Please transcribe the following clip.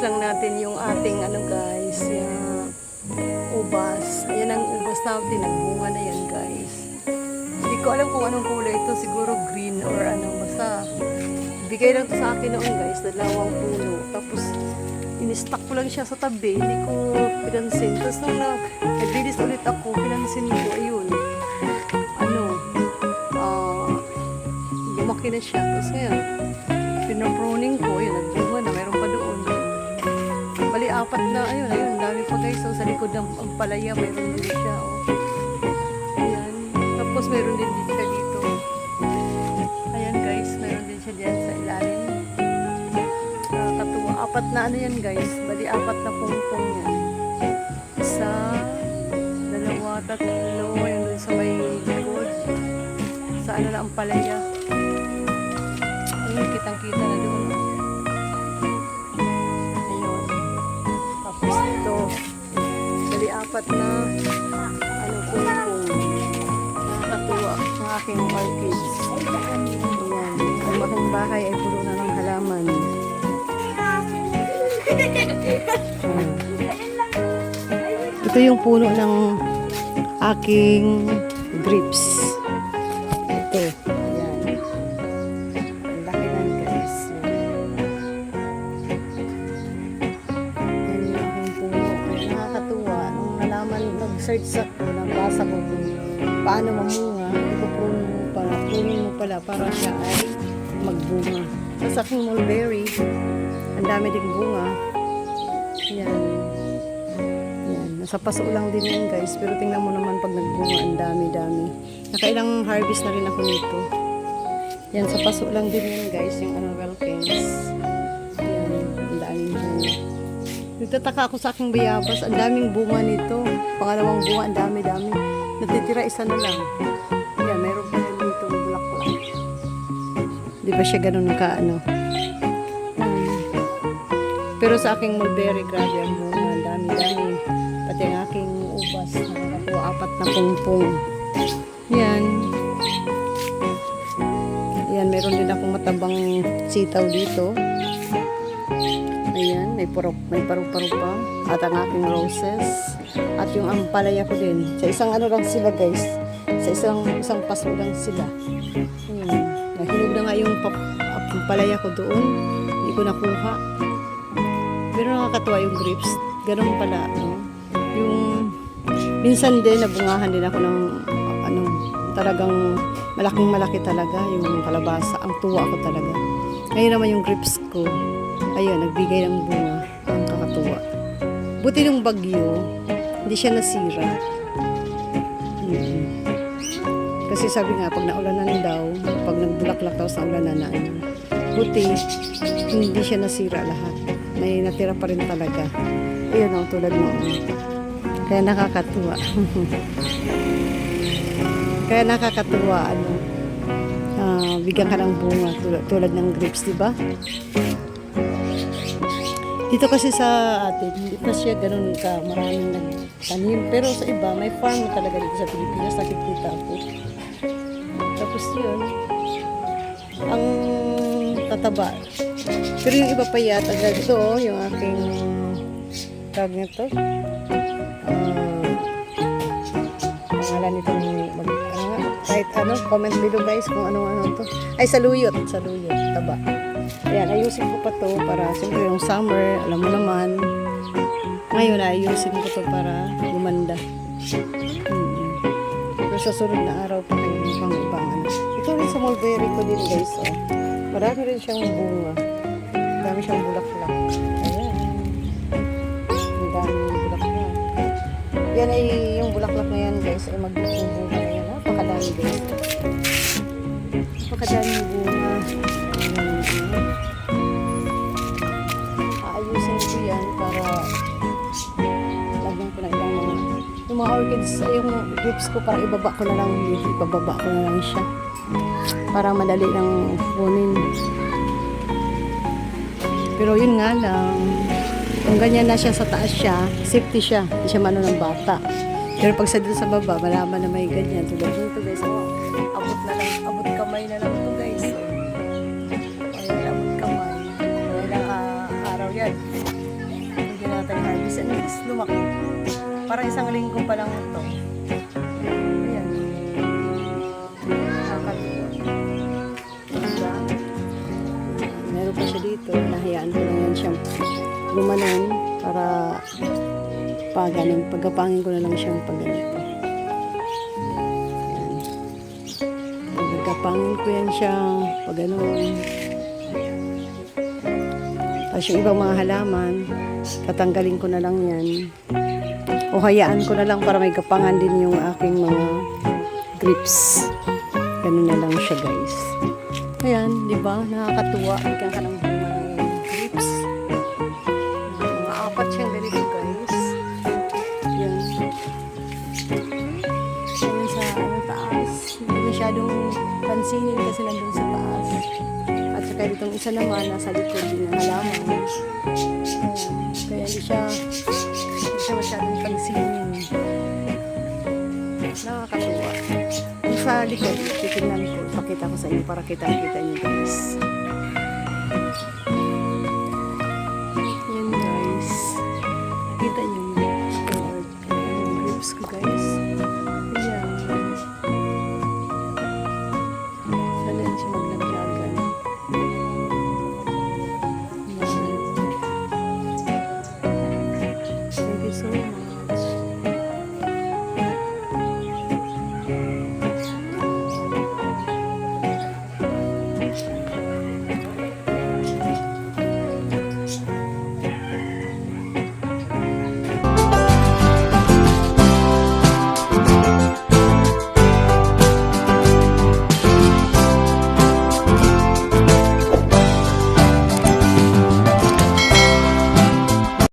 lang natin yung ating ano guys, yung ubas. Ayan ang ubas natin, nagbunga na yan guys. Hindi ko alam kung anong kulay ito, siguro green or ano, basta bigay lang to sa akin noon guys, dalawang puno. Tapos in-stack ko lang siya sa tabi, hindi ko pinansin. Tapos nung na, naglilis ulit ako, pinansin ko, ayun, ano, uh, lumaki na siya. Tapos ngayon, pinapro apat na, ayun, ayun, dami pa guys. So, sa likod ng palaya, meron din siya, oh. Ayan. Tapos, meron din din siya dito. Ayan guys, meron din siya dyan sa ilalim. Nakakatuwa. Apat na ano yan guys. Bali, apat na pungpong yan. Isa, dalawa, tatlo, ayun dun sa may likod. Sa ano na ang palaya. Ayun, kitang-kita na doon. Apat na ano pungpong. Nakakatuwa ang aking orchids. Ayan. Ang aking bahay ay puno na ng halaman. Ito yung puno ng aking grapes. Nabasa ko kung paano mamunga, ipupruno mo pala, pruning mo pala para siya ay magbunga. Sa aking mulberry, ang dami ding bunga. Yan. Yan. Nasa paso lang din yan guys. Pero tingnan mo naman pag nagbunga, ang dami-dami. Nakailang harvest na rin ako nito. Yan, sa paso lang din yan guys, yung ano, Welkins. Nagtataka ako sa aking bayabas, ang daming bunga nito. Pangalawang bunga, ang dami-dami. Natitira isa na lang. Yan, meron pa rin dito bulaklak. Di ba siya ganun ka, ano? Um, pero sa aking mulberry, grabe ang bunga. Ang dami-dami. Pati ang aking ubas, nakakatuwa apat na pungpong. Yan. Yan, meron din akong matabang sitaw dito. Ayan, may purok, may paru-paro pa. At ang aking roses. At yung ampalaya ko din. Sa isang ano lang sila guys. Sa isang isang paso lang sila. Ayan. Nahinog na nga yung ampalaya ko doon. Hindi ko nakuha. Pero nakakatuwa yung grapes. Ganun pala, no? Yung minsan din nabungahan din ako ng ano, talagang malaking malaki talaga yung kalabasa. Ang tuwa ko talaga. Ngayon naman yung grapes ko, ayun, nagbigay ng bunga. Ang kakatuwa. Buti nung bagyo, hindi siya nasira. Mm. Kasi sabi nga, pag naulanan daw, pag nagbulaklak daw sa ulanan na ano, buti, hindi siya nasira lahat. May natira pa rin talaga. Ayun o, tulad mo. Kaya nakakatuwa. Kaya nakakatuwa, ano, ah, bigyan ka ng bunga tulad, tulad ng grapes, di ba? Dito kasi sa atin, hindi pa siya ganun ka maraming nagtanim. Pero sa iba, may farm talaga dito sa Pilipinas, nakikita ako. Tapos yun, ang tataba. Pero yung iba pa yata, ito oh, yung aking tawag nito. Ah, pangalan nitong mag, ano kahit ano, comment below guys kung ano ano to. Ay, saluyot, saluyot, taba. Ayan, ayusin ko pa to para, siyempre yung summer, alam mo naman, ngayon ayusin ko to para gumanda. Mm. Pero sa sunod na araw pa kayo pang ibang ano. Ito rin sa mulberry ko din guys, oh. Marami rin siyang bunga. Marami siyang bulaklak. Ayan. Ang daming bulaklak. Yan ay yung bulaklak na yan guys ay magbubunga na yan. Napakadami guys. Napakadami bunga. Para lagyan ko na ibang mga yung mga orchids, ay, yung grapes ko para ibaba ko na lang ibababa ko na lang siya. Para madali lang kunin. Pero yun nga lang kung ganyan na siya sa taas siya safety siya, hindi siya mano ng bata. Pero pag sa dito sa baba malaman na may ganyan. Tulad nito guys bilis lumaki. Para isang linggo pa lang ito. Ayan. Nakakatuwa. Diba? Meron pa siya dito. Nahayaan ko lang yan siyang lumanan para paganin. Pagkapangin ko na lang siyang pagganito. Pagkapangin ko yan siyang paganon. Tapos yung ibang mga halaman, tatanggalin ko na lang yan. O hayaan ko na lang para may kapangan din yung aking mga grips. Ganun na lang siya guys. Ayan, di ba? Nakakatuwa. Bigyan ka ng mga grips. Mga apat siyang ganito guys. Yan. Yan sa ano, taas. Hindi masyadong pansinin kasi nandun sa taas. Saka ditong isa naman, nasa likod din ng halaman. Ayan. Kaya hindi siya, hindi siya masyadong pansinin. Nakakatuwa. Yung sa likod, titignan ko, pakita ko sa inyo para kita-kita niyo guys.